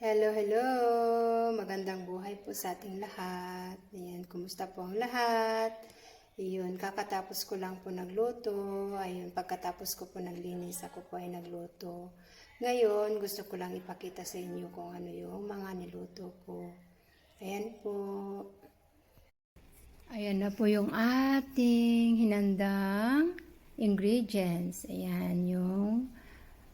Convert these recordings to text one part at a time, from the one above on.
Hello, hello! Magandang buhay po sa ating lahat. Ayan, kumusta po ang lahat? Iyon, kakatapos ko lang po nagluto. Ayun, pagkatapos ko po naglinis, ako po ay nagluto. Ngayon, gusto ko lang ipakita sa inyo kung ano yung mga niluto ko. Ayan po. Ayan na po yung ating hinandang ingredients. Ayan yung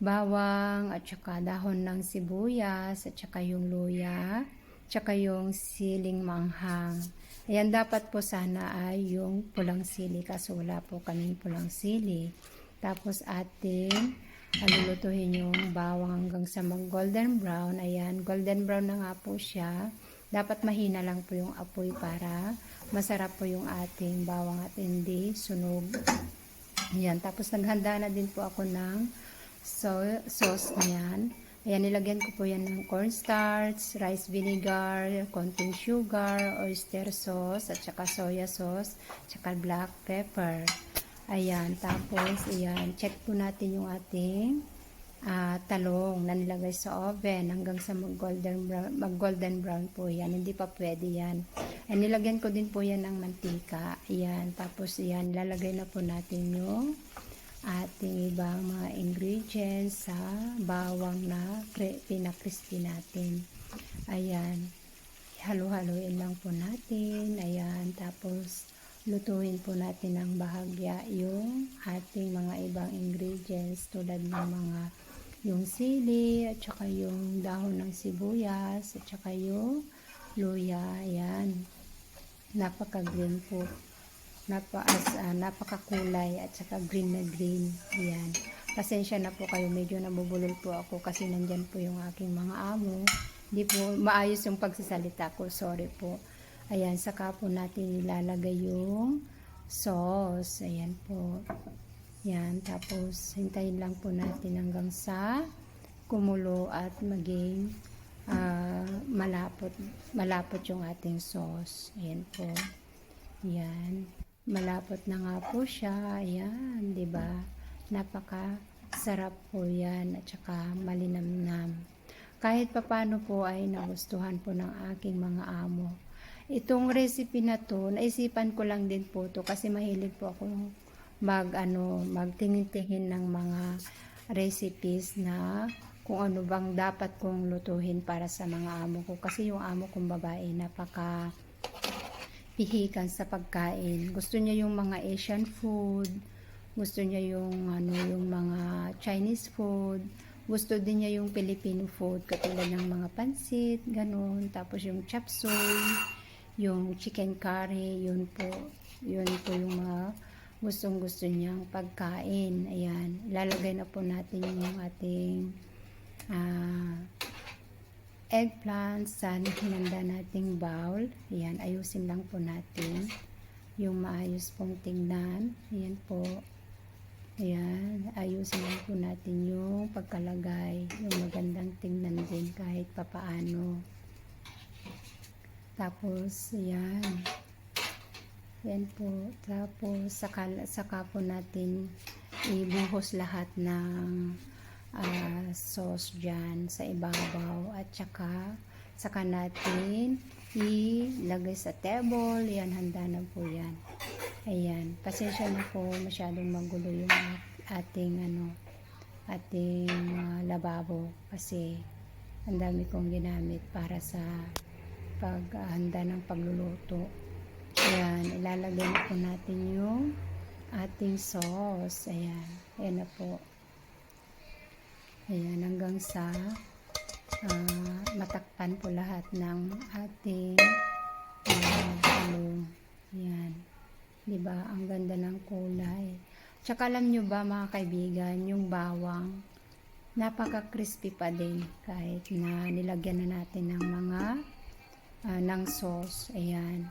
bawang at saka dahon ng sibuyas at saka yung luya, at saka yung siling manghang. Ayan, dapat po sana ay yung pulang sili kasi wala po kaming pulang sili. Tapos ating alulutuhin yung bawang hanggang sa mag golden brown. Ayan, golden brown na nga po siya. Dapat mahina lang po yung apoy para masarap po yung ating bawang at hindi sunog. Ayan, tapos naghanda na din po ako ng so, sauce niyan. Ayan, nilagyan ko po yan ng cornstarch, rice vinegar, konting sugar, oyster sauce, at saka soya sauce, at saka black pepper. Ayan, tapos, ayan, check po natin yung ating ah, talong na nilagay sa oven hanggang sa mag-golden brown, mag-golden brown po yan. Hindi pa pwede yan. And nilagyan ko din po yan ng mantika. Ayan, tapos ayan, lalagay na po natin yung ating ibang mga ingredients sa bawang na pinakrispy natin. Ayan. Halo-haloin lang po natin. Ayan. Tapos, lutuin po natin ng bahagya yung ating mga ibang ingredients tulad ng mga yung sili at saka yung dahon ng sibuyas at saka yung luya. Ayan. Napaka-green po napa as, ah, napakakulay at saka green na green. Ayan. Pasensya na po kayo, medyo nabubulol po ako kasi nandyan po yung aking mga amo. Hindi po maayos yung pagsasalita ko, sorry po. Ayan, saka po natin ilalagay yung sauce. Ayan po. Ayan, tapos hintayin lang po natin hanggang sa kumulo at maging ah, malapot, malapot yung ating sauce. Ayan po. Ayan. Malapot na nga po siya. Ayan, 'di ba? Napaka sarap po 'yan at saka malinamnam. Kahit papano po ay nagustuhan po ng aking mga amo. Itong recipe na to, naisipan ko lang din po to kasi mahilig po ako mag ano, magtingin-tingin ng mga recipes na kung ano bang dapat kong lutuhin para sa mga amo ko kasi yung amo kong babae napaka pihikan sa pagkain. Gusto niya yung mga Asian food, gusto niya yung ano yung mga Chinese food, gusto din niya yung Filipino food katulad ng mga pansit, ganun, tapos yung chop yung chicken curry, yun po, yun po yung mga gustong gusto niyang pagkain. Ayan, ilalagay na po natin yung ating ah eggplant sa hinanda nating bowl. Ayan, ayusin lang po natin yung maayos pong tingnan. Ayan po. Ayan, ayusin lang po natin yung pagkalagay. Yung magandang tingnan din kahit papaano. Tapos, ayan. Ayan po. Tapos, saka, saka po natin ibuhos lahat ng ah, sauce dyan sa ibabaw at saka saka natin ilagay sa table. Yan handa na po yan. Ayan pasensya na po masyadong magulo yung ating ano ating ah, lababo kasi ang dami kong ginamit para sa paghanda ng pagluluto. Ayan ilalagay na po natin yung ating sauce. Ayan ayan na po Ayan, hanggang sa ah, matakpan po lahat ng ating uh, talong. Ayan. Diba? Ang ganda ng kulay. Tsaka alam nyo ba mga kaibigan, yung bawang, napaka-crispy pa din kahit na nilagyan na natin ng mga ah, ng sauce. Ayan.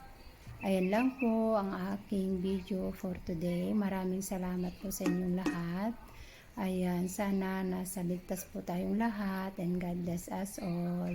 Ayan lang po ang aking video for today. Maraming salamat po sa inyong lahat. Ayan, sana nasa ligtas po tayong lahat and God bless us all.